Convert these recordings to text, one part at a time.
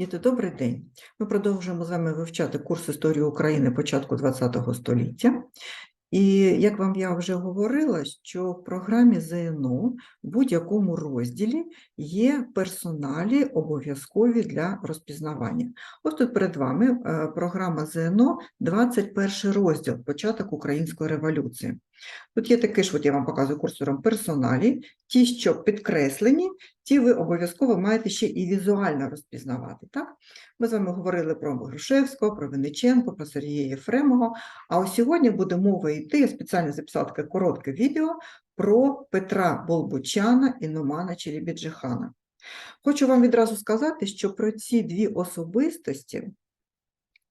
Діти, добрий день. Ми продовжуємо з вами вивчати курс історії України початку ХХ століття. І як вам я вже говорила, що в програмі ЗНО в будь-якому розділі є персоналі обов'язкові для розпізнавання. Ось тут перед вами е, програма ЗНО, 21 розділ, початок Української революції. Тут є таке ж, от я вам показую курсором персоналі, ті, що підкреслені, ті ви обов'язково маєте ще і візуально розпізнавати. Так? Ми з вами говорили про Грушевського, про Винниченко, про Сергія Єфремова. А ось сьогодні буде мова йти, я спеціально записала таке коротке відео про Петра Болбочана і Номана Челібіджихана. Хочу вам відразу сказати, що про ці дві особистості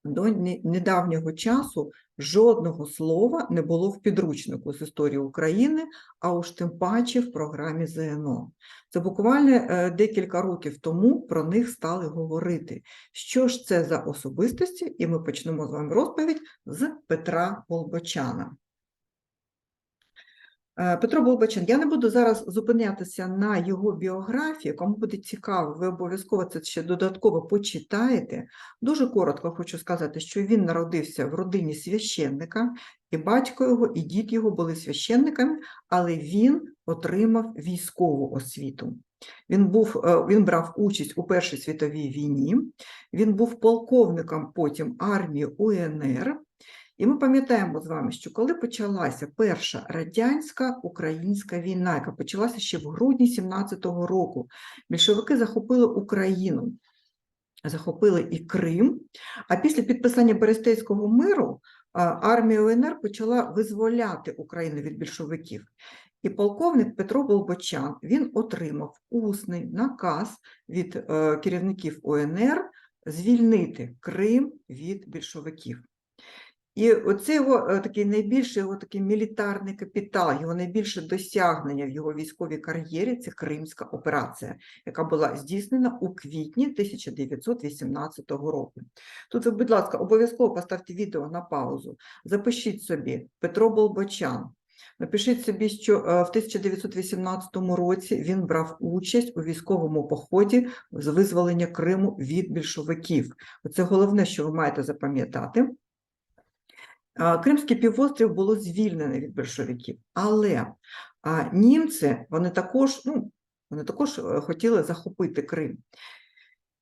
до недавнього часу жодного слова не було в підручнику з історії України, а уж тим паче в програмі ЗНО. Це буквально е, декілька років тому про них стали говорити. Що ж це за особистості? І ми почнемо з вами розповідь з Петра Болбочана. Е, Петро Болбочан, я не буду зараз зупинятися на його біографії. Кому буде цікаво, ви обов'язково це ще додатково почитаєте. Дуже коротко хочу сказати, що він народився в родині священника, і батько його, і дід його були священниками, але він отримав військову освіту. Він, був, е, він брав участь у Першій світовій війні, він був полковником потім армії УНР. І ми пам'ятаємо з вами, що коли почалася перша радянська українська війна, яка почалася ще в грудні 17-го року, більшовики захопили Україну, захопили і Крим. А після підписання Берестейського миру армія УНР почала визволяти Україну від більшовиків. І полковник Петро Болбочан він отримав усний наказ від е, керівників УНР звільнити Крим від більшовиків. І оце його е, такий найбільший його такий мілітарний капітал, його найбільше досягнення в його військовій кар'єрі це Кримська операція, яка була здійснена у квітні 1918 року. Тут ви, будь ласка, обов'язково поставте відео на паузу, запишіть собі Петро Болбочан. Напишіть собі, що е, в 1918 році він брав участь у військовому поході з визволення Криму від більшовиків. Це головне, що ви маєте запам'ятати. Кримський півострів було звільнене від більшовиків, але німці вони також, ну, вони також е, хотіли захопити Крим.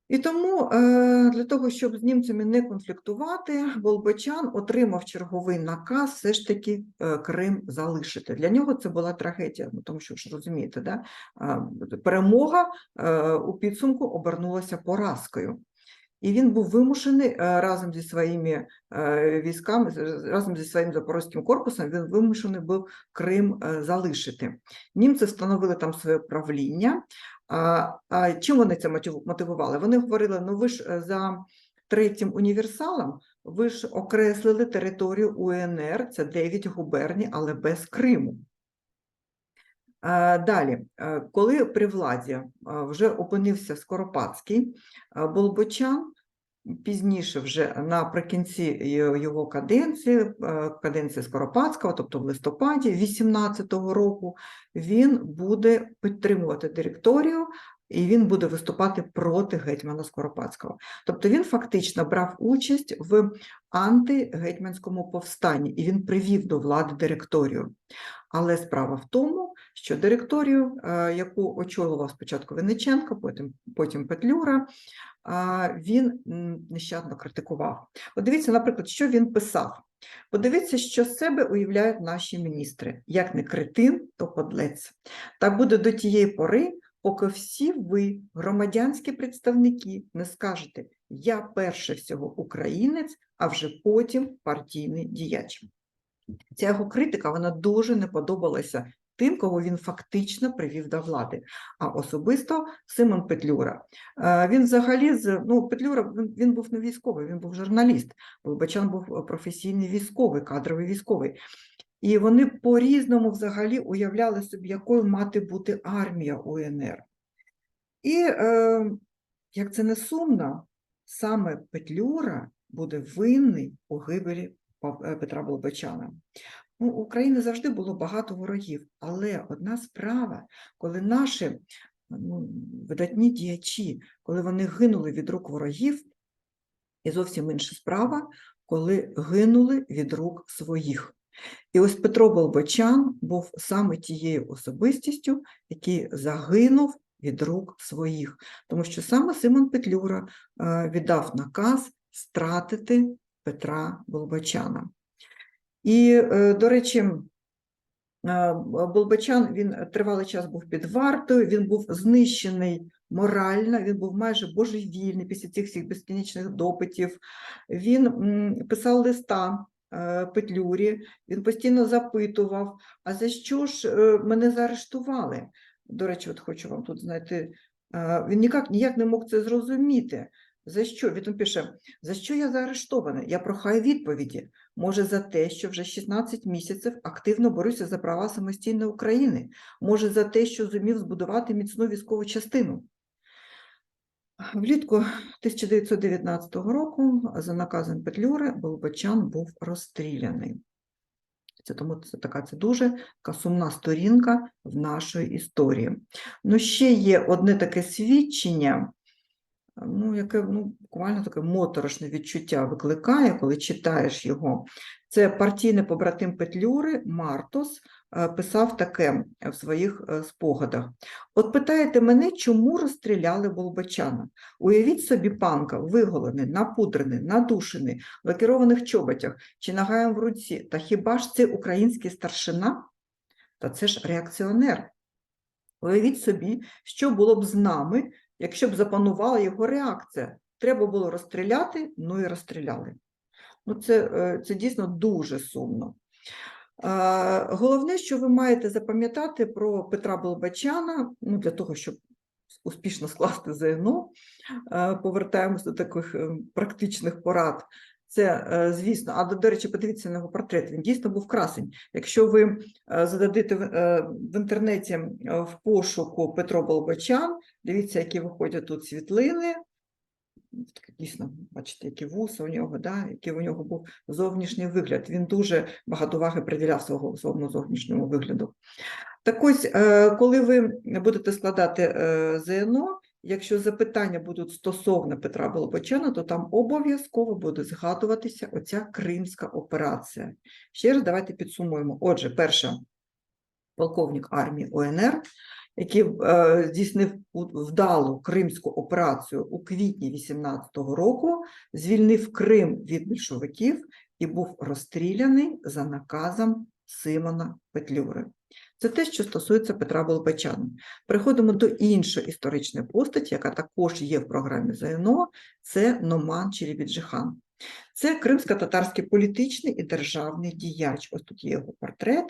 І тому е, для того, щоб з німцями не конфліктувати, Болбочан отримав черговий наказ все ж таки е, Крим залишити. Для нього це була трагедія, ну, тому що ж розумієте, да? перемога у підсумку обернулася поразкою. І він був вимушений е, разом зі своїми е, військами, разом зі своїм запорозьким корпусом, він вимушений був Крим е, залишити. Німці встановили там своє правління. А, чим вони це мотив- мотивували? Вони говорили: ну ви ж за третім універсалом, ви ж окреслили територію УНР, це 9 губерній, але без Криму. Е, Далі, е, коли при владі е, вже опинився Скоропадський, Болбочан пізніше, вже наприкінці його каденції, каденції Скоропадського, тобто в листопаді 18-го року, він буде підтримувати директорію і він буде виступати проти гетьмана Скоропадського. Тобто він фактично брав участь в антигетьманському повстанні і він привів до влади директорію. Але справа в тому, що директорію, е, яку очолював спочатку Винниченко, потім, потім Петлюра, він нещадно критикував. От дивіться, наприклад, що він писав. Подивіться, що з себе уявляють наші міністри. Як не кретин, то подлець. Так буде до тієї пори, поки всі ви, громадянські представники, не скажете «Я перше всього українець, а вже потім партійний діяч». Ця його критика вона дуже не подобалася тим, кого він фактично привів до влади, а особисто Симон Петлюра. Е, Він взагалі ну Петлюра він, він був не військовий, він був журналіст. Болбочан був професійний військовий, кадровий військовий. І вони по-різному взагалі уявляли собі, якою мати бути армія УНР. І е, як це не сумно, саме Петлюра буде винний у гибелі е, Петра Болбочана. У України завжди було багато ворогів, але одна справа, коли наші ну, видатні діячі, коли вони гинули від рук ворогів, і зовсім інша справа, коли гинули від рук своїх. І ось Петро Болбочан був саме тією особистістю, який загинув від рук своїх, тому що саме Симон Петлюра е, віддав наказ стратити Петра Болбочана. І, е, до речі, е, Болбочан він тривалий час був під вартою, він був знищений морально, він був майже божевільний після цих всіх безкінечних допитів. Він писав листа Петлюрі, він постійно запитував, а за що ж е, мене заарештували? До речі, от хочу вам тут знайти. е, Він ніяк, ніяк не мог це зрозуміти. За що? Він пише, за що я заарештований? Я прохаю відповіді. Може, за те, що вже 16 місяців активно борюся за права самостійної України. Може, за те, що зумів збудувати міцну військову частину. Влітку 1919 року за наказом Петлюри Болбочан був розстріляний. Це тому це така це дуже така сумна сторінка в нашої історії. Ну, ще є одне таке свідчення, ну, яке ну, буквально таке моторошне відчуття викликає, коли читаєш його. Це партійний побратим Петлюри Мартос писав таке в своїх е, спогадах. От питаєте мене, чому розстріляли Болбочана? Уявіть собі панка, виголений, напудрений, надушений, в лакірованих чоботях чи нагаєм в руці. Та хіба ж це український старшина? Та це ж реакціонер. Уявіть собі, що було б з нами, якщо б запанувала його реакція. Треба було розстріляти, ну і розстріляли. Ну, це, е, це дійсно дуже сумно. Головне, що ви маєте запам'ятати про Петра Болбачана, ну, для того, щоб успішно скласти ЗНО, повертаємося до таких е, практичних порад. Це, е, звісно, а до, речі, подивіться на його портрет. Він дійсно був красень. Якщо ви е, зададите в, е, інтернеті в пошуку Петро Болбочан, дивіться, які виходять тут світлини. Дійсно, бачите, які вуса у нього, да, який у нього був зовнішній вигляд. Він дуже багато уваги приділяв свого своєму зовнішньому вигляду. Так ось, е, коли ви будете складати е, ЗНО, якщо запитання будуть стосовно Петра Болбочана, то там обов'язково буде згадуватися оця Кримська операція. Ще раз давайте підсумуємо. Отже, перша полковник армії УНР, який е, здійснив вдалу кримську операцію у квітні 18-го року, звільнив Крим від більшовиків і був розстріляний за наказом Симона Петлюри. Це те, що стосується Петра Болбочана. Переходимо до іншої історичної постаті, яка також є в програмі ЗНО, це Номан Челібіджихан. Це кримсько-татарський політичний і державний діяч. Ось тут є його портрет.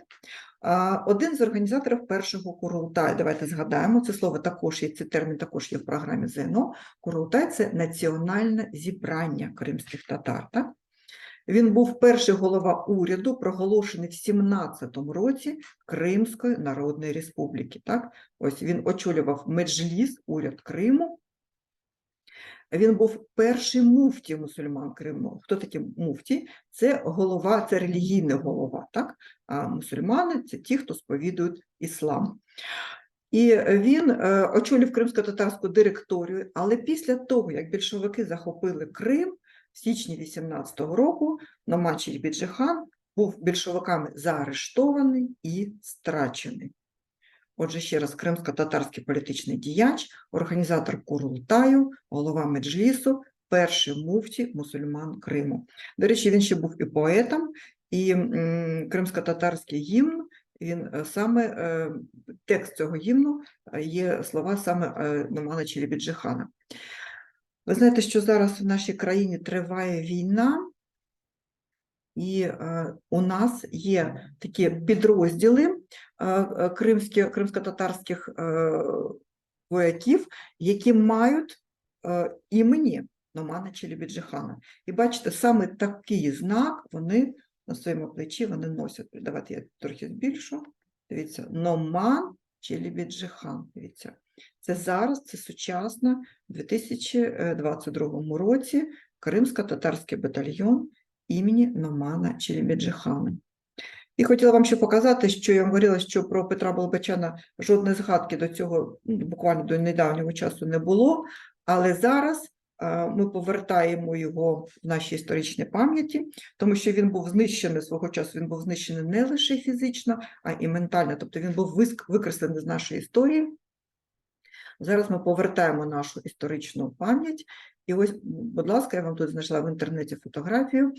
Один з організаторів першого Курултаю. Давайте згадаємо, це слово також є, цей термін також є в програмі ЗНО. Курултай це національне зібрання кримських татар. Так? Він був перший голова уряду, проголошений в 17-му році Кримської Народної Республіки. Так? Ось він очолював Меджліс, уряд Криму. Він був перший муфті мусульман Криму. Хто такі муфті? Це голова, це релігійний голова. Так? А мусульмани це ті, хто сповідують іслам. І він е, очолив кримсько-татарську директорію, але після того, як більшовики захопили Крим, в січні 18-го року Номан Челібіджихан був більшовиками заарештований і страчений. Отже, ще раз, кримсько-татарський політичний діяч, організатор Курултаю, голова Меджлісу, перший муфті мусульман Криму. До речі, він ще був і поетом, і кримсько-татарський гімн, він е, саме е, текст цього гімну е, є слова саме Номана Челібіджихана. Ви знаєте, що зараз в нашій країні триває війна, і у нас є такі підрозділи кримсько-татарських е, вояків, які мають е, імені Номана Челібіджихана. І бачите, саме такий знак вони на своєму плечі вони носять. Давайте я трохи збільшу. Дивіться, Номан Челібіджихан. Дивіться. Це зараз, це сучасно, у 2022 році Кримсько-татарський батальйон імені Номана Челібіджихана. І хотіла вам ще показати, що я вам говорила, що про Петра Болбачана жодної згадки до цього, ну, буквально до недавнього часу не було, але зараз ми повертаємо його в наші історичні пам'яті, тому що він був знищений свого часу, він був знищений не лише фізично, а і ментально, тобто він був викреслений з нашої історії. Зараз ми повертаємо нашу історичну пам'ять. І ось, будь ласка, я вам тут знайшла в інтернеті фотографію.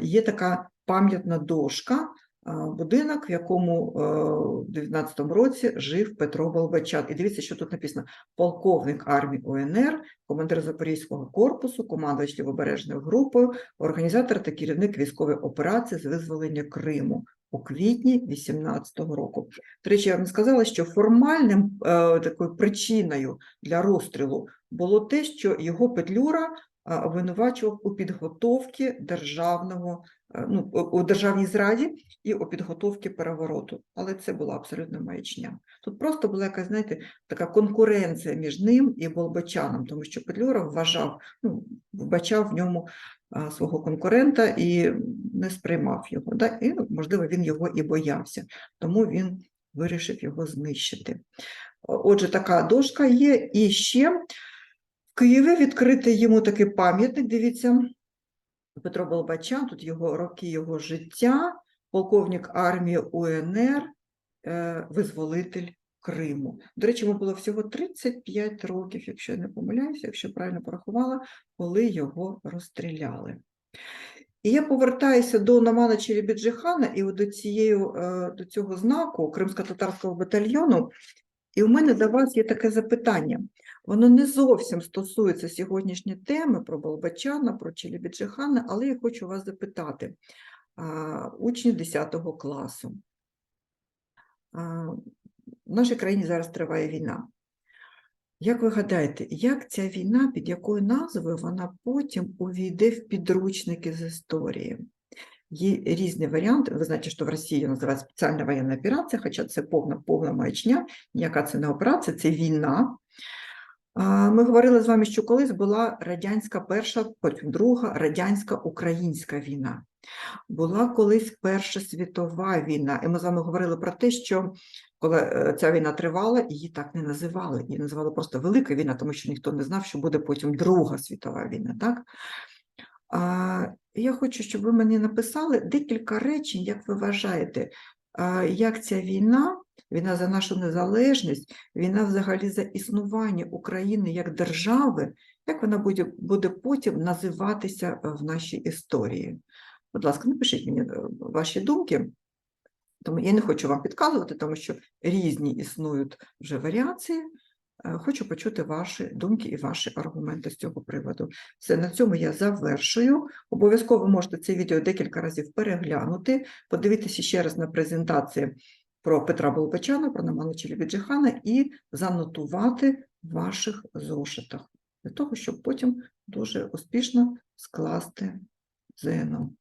Є така пам'ятна дошка, будинок, в якому е, в 19-му році жив Петро Болбачан. І дивіться, що тут написано: полковник армії УНР, командир Запорізького корпусу, командувач лівобережною групою, організатор та керівник військової операції з визволення Криму у квітні 18-го року. До речі, я вам сказала, що формальним е, такою причиною для розстрілу було те, що його Петлюра обвинувачував у підготовці державного, е, ну, у державній зраді і у підготовці перевороту. Але це була абсолютно маячня. Тут просто була якась, знаєте, така конкуренція між ним і Болбочаном, тому що Петлюра вважав, ну, вбачав в ньому а, свого конкурента і не сприймав його. Да? І, ну, можливо, він його і боявся, тому він вирішив його знищити. Отже, така дошка є. І ще Києві відкритий йому такий пам'ятник, дивіться, Петро Болбачан, тут його роки його життя, полковник армії УНР, е, визволитель Криму. До речі, йому було всього 35 років, якщо я не помиляюся, якщо правильно порахувала, коли його розстріляли. І я повертаюся до Намана Челебіджихана і до, цієї, е, до цього знаку Кримсько-татарського батальйону. І у мене до вас є таке запитання. Воно не зовсім стосується сьогоднішньої теми про Болбачана, про Челебіджихана, але я хочу вас запитати. Учні 10 класу. В нашій країні зараз триває війна. Як ви гадаєте, як ця війна, під якою назвою вона потім увійде в підручники з історії? Є різні варіанти. Ви знаєте, що в Росії називають спеціальна воєнна операція, хоча це повна повна маячня, ніяка це не операція, це війна. Ми говорили з вами, що колись була радянська перша, потім друга радянська українська війна. Була колись Перша світова війна, і ми з вами говорили про те, що коли е, ця війна тривала, її так не називали. Її називали просто Велика війна, тому що ніхто не знав, що буде потім Друга світова війна. Так? Я хочу, щоб ви мені написали декілька речень, як ви вважаєте, як ця війна, війна за нашу незалежність, війна взагалі за існування України як держави, як вона буде, буде потім називатися в нашій історії? Будь ласка, напишіть мені е, ваші думки. Тому я не хочу вам підказувати, тому що різні існують вже варіації. Е, Хочу почути ваші думки і ваші аргументи з цього приводу. Все, на цьому я завершую. Обов'язково можете це відео декілька разів переглянути, подивитися ще раз на презентації про Петра Болбачана, про Намана Челебіджихана і занотувати в ваших зошитах, для того, щоб потім дуже успішно скласти ЗНО.